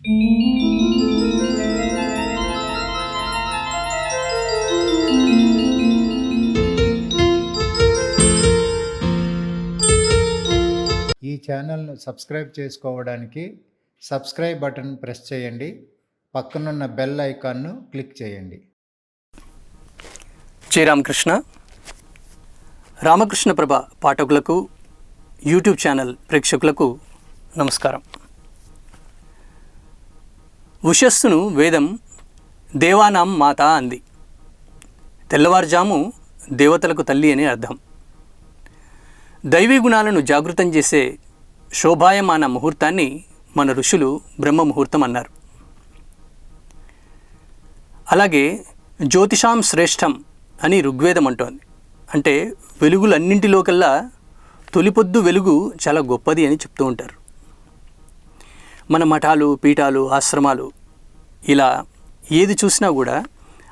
ఈ ఛానల్ను సబ్స్క్రైబ్ చేసుకోవడానికి సబ్స్క్రైబ్ బటన్ ప్రెస్ చేయండి. పక్కనున్న బెల్ ఐకాన్ను క్లిక్ చేయండి. శ్రీరామకృష్ణ. రామకృష్ణ ప్రభ పాఠకులకు యూట్యూబ్ ఛానల్ ప్రేక్షకులకు నమస్కారం. ఉషస్సును వేదం దేవానాం మాత అంది. తెల్లవారుజాము దేవతలకు తల్లి అని అర్థం. దైవీ గుణాలను జాగృతం చేసే శోభాయమాన ముహూర్తాన్ని మన ఋషులు బ్రహ్మ ముహూర్తం అన్నారు. అలాగే జ్యోతిషాం శ్రేష్టం అని ఋగ్వేదం అంటోంది. అంటే వెలుగులన్నింటిలోకల్లా తొలిపొద్దు వెలుగు చాలా గొప్పది అని చెప్తూ ఉంటారు. మన మఠాలు పీఠాలు ఆశ్రమాలు ఇలా ఏది చూసినా కూడా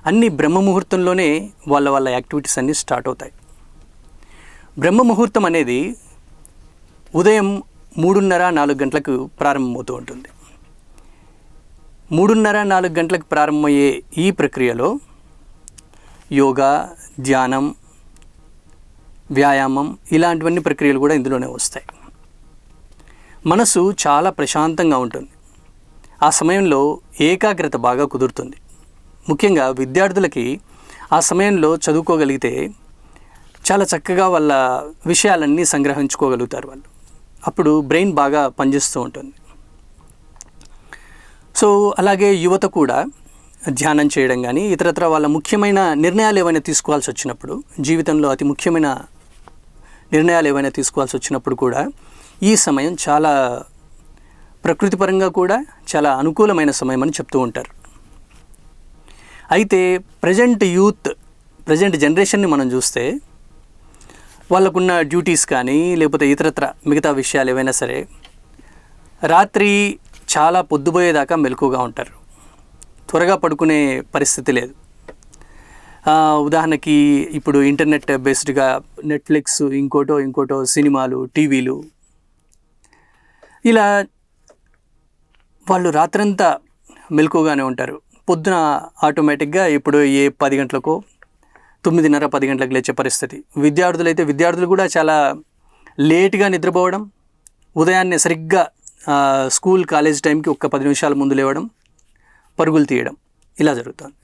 అన్ని బ్రహ్మ ముహూర్తంలోనే వాళ్ళ వాళ్ళ యాక్టివిటీస్ అన్నీ స్టార్ట్ అవుతాయి. బ్రహ్మ ముహూర్తం అనేది ఉదయం మూడున్నర నాలుగు గంటలకు ప్రారంభమవుతూ ఉంటుంది. మూడున్నర నాలుగు గంటలకు ప్రారంభమయ్యే ఈ ప్రక్రియలో యోగా ధ్యానం వ్యాయామం ఇలాంటివన్నీ ప్రక్రియలు కూడా ఇందులోనే వస్తాయి. మనసు చాలా ప్రశాంతంగా ఉంటుంది. ఆ సమయంలో ఏకాగ్రత బాగా కుదురుతుంది. ముఖ్యంగా విద్యార్థులకి ఆ సమయంలో చదువుకోగలిగితే చాలా చక్కగా వాళ్ళ విషయాలన్నీ సంగ్రహించుకోగలుగుతారు వాళ్ళు. అప్పుడు బ్రెయిన్ బాగా పనిచేస్తూ ఉంటుంది. సో అలాగే యువత కూడా ధ్యానం చేయడం కానీ ఇతరత్ర వాళ్ళ ముఖ్యమైన నిర్ణయాలు ఏవైనా తీసుకోవాల్సి వచ్చినప్పుడు జీవితంలో అతి ముఖ్యమైన నిర్ణయాలు ఏవైనా తీసుకోవాల్సి వచ్చినప్పుడు కూడా ఈ సమయం చాలా ప్రకృతిపరంగా కూడా చాలా అనుకూలమైన సమయం అని చెప్తూ ఉంటారు. అయితే ప్రజెంట్ యూత్ ప్రజెంట్ జనరేషన్ని మనం చూస్తే వాళ్ళకున్న డ్యూటీస్ కానీ లేకపోతే ఇతరత్ర మిగతా విషయాలు ఏవైనా సరే రాత్రి చాలా పొద్దుపోయేదాకా మెలకుగా ఉంటారు. త్వరగా పడుకునే పరిస్థితి లేదు. ఉదాహరణకి ఇప్పుడు ఇంటర్నెట్ బేస్డ్గా నెట్ఫ్లిక్స్ ఇంకోటో ఇంకోటో సినిమాలు టీవీలు ఇలా వాళ్ళు రాత్రంతా మెలకుగానే ఉంటారు. పొద్దున ఆటోమేటిక్గా ఇప్పుడు ఏ పది గంటలకో తొమ్మిదిన్నర పది గంటలకు లేచే పరిస్థితి. విద్యార్థులు అయితే విద్యార్థులు కూడా చాలా లేట్గా నిద్రపోవడం ఉదయాన్నే సరిగ్గా స్కూల్ కాలేజ్ టైంకి ఒక్క పది నిమిషాల ముందు లేవడం పరుగులు తీయడం ఇలా జరుగుతుంది.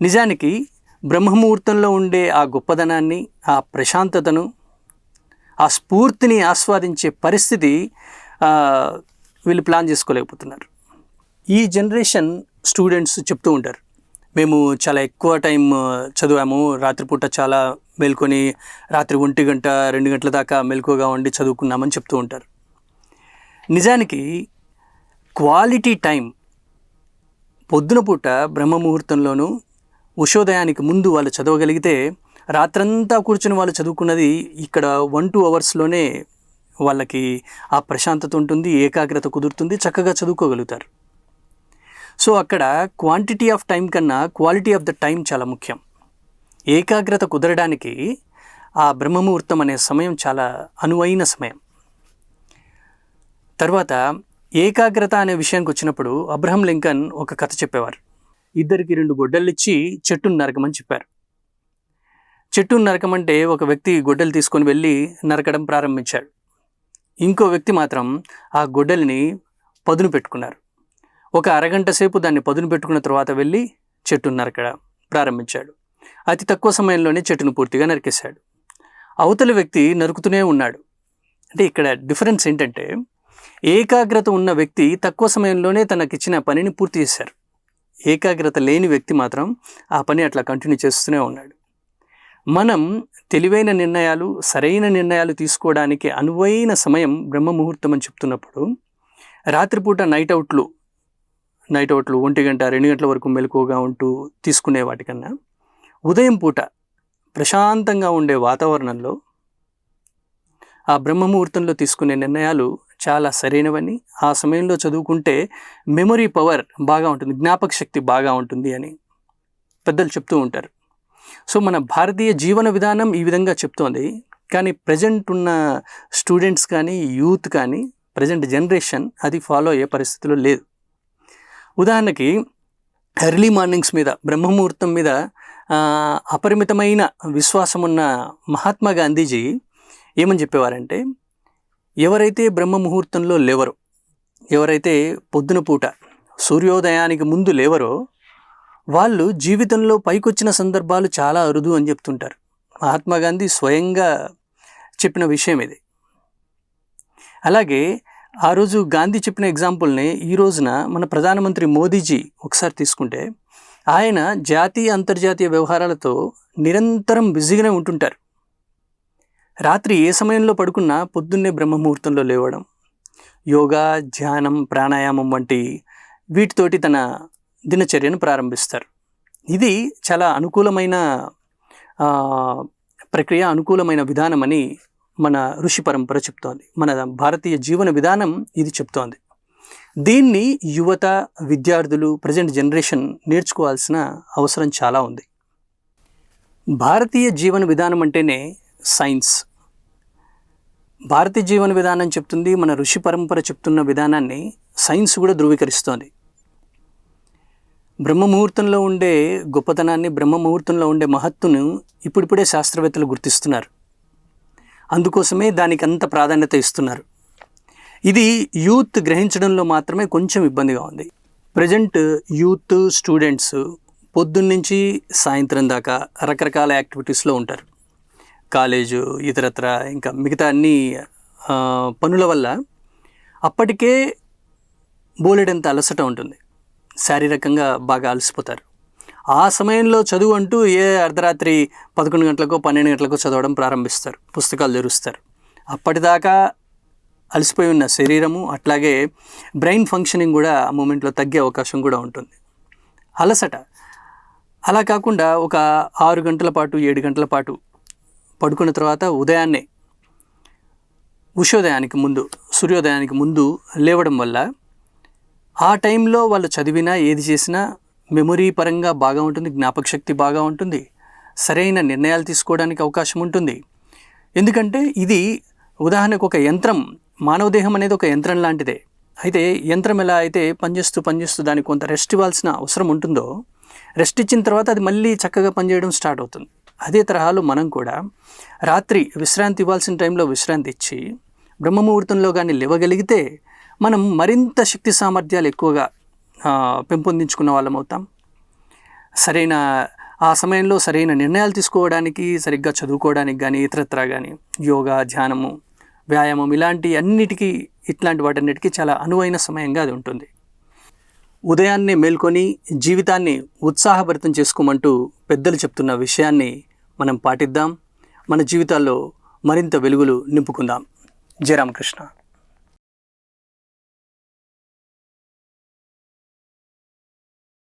నిజానికి బ్రహ్మముహూర్తంలో ఉండే ఆ గొప్పదనాన్ని ఆ ప్రశాంతతను ఆ స్ఫూర్తిని ఆస్వాదించే పరిస్థితి వీళ్ళు ప్లాన్ చేసుకోలేకపోతున్నారు. ఈ జనరేషన్ స్టూడెంట్స్ చెప్తూ ఉంటారు మేము చాలా ఎక్కువ టైం చదివాము రాత్రిపూట చాలా మేల్కొని రాత్రి ఒంటి గంట రెండు గంటల దాకా మెలకువగా ఉండి చదువుకున్నామని చెప్తూ ఉంటారు. నిజానికి క్వాలిటీ టైం పొద్దున పూట బ్రహ్మ ముహూర్తంలోనూ ఉషోదయానికి ముందు వాళ్ళు చదవగలిగితే రాత్రంతా కూర్చుని వాళ్ళు చదువుకున్నది ఇక్కడ వన్ టూ అవర్స్లోనే వాళ్ళకి ఆ ప్రశాంతత ఉంటుంది ఏకాగ్రత కుదురుతుంది చక్కగా చదువుకోగలుగుతారు. సో అక్కడ క్వాంటిటీ ఆఫ్ టైం కన్నా క్వాలిటీ ఆఫ్ ద టైం చాలా ముఖ్యం. ఏకాగ్రత కుదరడానికి ఆ బ్రహ్మముహూర్తం అనే సమయం చాలా అనువైన సమయం. తర్వాత ఏకాగ్రత అనే విషయానికి వచ్చినప్పుడు అబ్రహం లింకన్ ఒక కథ చెప్పేవారు. ఇద్దరికి రెండు గొడ్డలు ఇచ్చి చెట్టును నరకమని చెప్పారు. చెట్టును నరకమంటే ఒక వ్యక్తి గొడ్డలు తీసుకొని వెళ్ళి నరకడం ప్రారంభించాడు. ఇంకో వ్యక్తి మాత్రం ఆ గొడ్డలిని పదును పెట్టుకున్నారు. ఒక అరగంట సేపు దాన్ని పదును పెట్టుకున్న తర్వాత వెళ్ళి చెట్టును నరకడ ప్రారంభించాడు. అతి తక్కువ సమయంలోనే చెట్టును పూర్తిగా నరికేశాడు. అవతలి వ్యక్తి నరుకుతూనే ఉన్నాడు. అంటే ఇక్కడ డిఫరెన్స్ ఏంటంటే ఏకాగ్రత ఉన్న వ్యక్తి తక్కువ సమయంలోనే తనకిచ్చిన పనిని పూర్తి చేశారు. ఏకాగ్రత లేని వ్యక్తి మాత్రం ఆ పని అట్లా కంటిన్యూ చేస్తూనే ఉన్నాడు. మనం తెలివైన నిర్ణయాలు సరైన నిర్ణయాలు తీసుకోవడానికి అనువైన సమయం బ్రహ్మ ముహూర్తం అని చెప్తున్నప్పుడు రాత్రిపూట నైట్ అవుట్లు నైట్ అవుట్లు ఒంటి గంట రెండు గంటల వరకు మెలకువగా ఉంటూ తీసుకునే వాటికన్నా ఉదయం పూట ప్రశాంతంగా ఉండే వాతావరణంలో ఆ బ్రహ్మ ముహూర్తంలో తీసుకునే నిర్ణయాలు చాలా సరైనవని ఆ సమయంలో చదువుకుంటే మెమొరీ పవర్ బాగా ఉంటుంది జ్ఞాపక శక్తి బాగా ఉంటుంది అని పెద్దలు చెప్తూ ఉంటారు. సో మన భారతీయ జీవన విధానం ఈ విధంగా చెప్తోంది. కానీ ప్రజెంట్ ఉన్న స్టూడెంట్స్ కానీ యూత్ కానీ ప్రజెంట్ జనరేషన్ అది ఫాలో అయ్యే పరిస్థితిలో లేదు. ఉదాహరణకి ఎర్లీ మార్నింగ్స్ మీద బ్రహ్మముహూర్తం మీద అపరిమితమైన విశ్వాసం ఉన్న మహాత్మా గాంధీజీ ఏమని చెప్పేవారంటే ఎవరైతే బ్రహ్మ ముహూర్తంలో లేవరో ఎవరైతే పొద్దున పూట సూర్యోదయానికి ముందు లేవరో వాళ్ళు జీవితంలో పైకొచ్చిన సందర్భాలు చాలా అరుదు అని చెప్తుంటారు. మహాత్మా గాంధీ స్వయంగా చెప్పిన విషయం ఇది. అలాగే ఆ రోజు గాంధీ చెప్పిన ఎగ్జాంపుల్ని ఈ రోజున మన ప్రధానమంత్రి మోదీజీ ఒకసారి తీసుకుంటే ఆయన జాతీయ అంతర్జాతీయ వ్యవహారాలతో నిరంతరం బిజీగానే ఉంటుంటారు. రాత్రి ఏ సమయంలో పడుకున్నా పొద్దున్నే బ్రహ్మముహూర్తంలో లేవడం యోగా ధ్యానం ప్రాణాయామం వంటి వీటితోటి తన దినచర్యను ప్రారంభిస్తారు. ఇది చాలా అనుకూలమైన ప్రక్రియ అనుకూలమైన విధానమని మన ఋషి పరంపర చెప్తోంది. మన భారతీయ జీవన విధానం ఇది చెప్తోంది. దీన్ని యువత విద్యార్థులు ప్రజెంట్ జనరేషన్ నేర్చుకోవాల్సిన అవసరం చాలా ఉంది. భారతీయ జీవన విధానం అంటేనే సైన్స్ భారతీయ జీవన విధానం చెప్తుంది మన ఋషి పరంపర చెప్తున్న విధానాన్ని సైన్స్ కూడా ధృవీకరిస్తోంది. బ్రహ్మ ముహూర్తంలో ఉండే గొప్పతనాన్ని బ్రహ్మ ముహూర్తంలో ఉండే మహత్తును ఇప్పుడిప్పుడే శాస్త్రవేత్తలు గుర్తిస్తున్నారు. అందుకోసమే దానికి అంత ప్రాధాన్యత ఇస్తున్నారు. ఇది యూత్ గ్రహించడంలో మాత్రమే కొంచెం ఇబ్బందిగా ఉంది. ప్రజెంట్ యూత్ స్టూడెంట్స్ పొద్దున్నుంచి సాయంత్రం దాకా రకరకాల యాక్టివిటీస్లో ఉంటారు. కాలేజు ఇతరత్ర ఇంకా మిగతా అన్ని పనుల వల్ల అప్పటికే బోలెడంత అలసట ఉంటుంది. శారీరకంగా బాగా అలసిపోతారు. ఆ సమయంలో చదువు అంటూ ఏ అర్ధరాత్రి పదకొండు గంటలకో పన్నెండు గంటలకో చదవడం ప్రారంభిస్తారు. పుస్తకాలు తెరుస్తారు. అప్పటిదాకా అలసిపోయి ఉన్న శరీరము అట్లాగే బ్రెయిన్ ఫంక్షనింగ్ కూడా ఆ మూమెంట్లో తగ్గే అవకాశం కూడా ఉంటుంది. అలసట. అలా కాకుండా ఒక ఆరు గంటల పాటు ఏడు గంటల పాటు పడుకున్న తర్వాత ఉదయాన్నే ఉషోదయానికి ముందు సూర్యోదయానికి ముందు లేవడం వల్ల ఆ టైంలో వాళ్ళు చదివినా ఏది చేసినా మెమొరీ పరంగా బాగా ఉంటుంది జ్ఞాపకశక్తి బాగా ఉంటుంది సరైన నిర్ణయాలు తీసుకోవడానికి అవకాశం ఉంటుంది. ఎందుకంటే ఇది ఉదాహరణకు ఒక యంత్రం మానవ దేహం అనేది ఒక యంత్రం లాంటిదే. అయితే యంత్రం ఎలా అయితే పనిచేస్తూ పనిచేస్తూ దానికి కొంత రెస్ట్ ఇవ్వాల్సిన అవసరం ఉంటుందో రెస్ట్ ఇచ్చిన తర్వాత అది మళ్ళీ చక్కగా పనిచేయడం స్టార్ట్ అవుతుంది. అదే తరహాలో మనం కూడా రాత్రి విశ్రాంతి ఇవ్వాల్సిన టైంలో విశ్రాంతి ఇచ్చి బ్రహ్మముహూర్తంలో కానీ లేవగలిగితే మనం మరింత శక్తి సామర్థ్యాలు ఎక్కువగా పెంపొందించుకున్న వాళ్ళం అవుతాం. సరైన ఆ సమయంలో సరైన నిర్ణయాలు తీసుకోవడానికి సరిగ్గా చదువుకోవడానికి కానీ ఇతరత్ర కానీ యోగా ధ్యానము వ్యాయామం ఇలాంటి అన్నిటికీ ఇట్లాంటి వాటన్నిటికీ చాలా అనువైన సమయంగా అది ఉంటుంది. ఉదయాన్నే మేల్కొని జీవితాన్ని ఉత్సాహభరితం చేసుకోమంటూ పెద్దలు చెప్తున్న విషయాన్ని మనం పాటిద్దాం. మన జీవితాల్లో మరింత వెలుగులు నింపుకుందాం. జయరామకృష్ణ.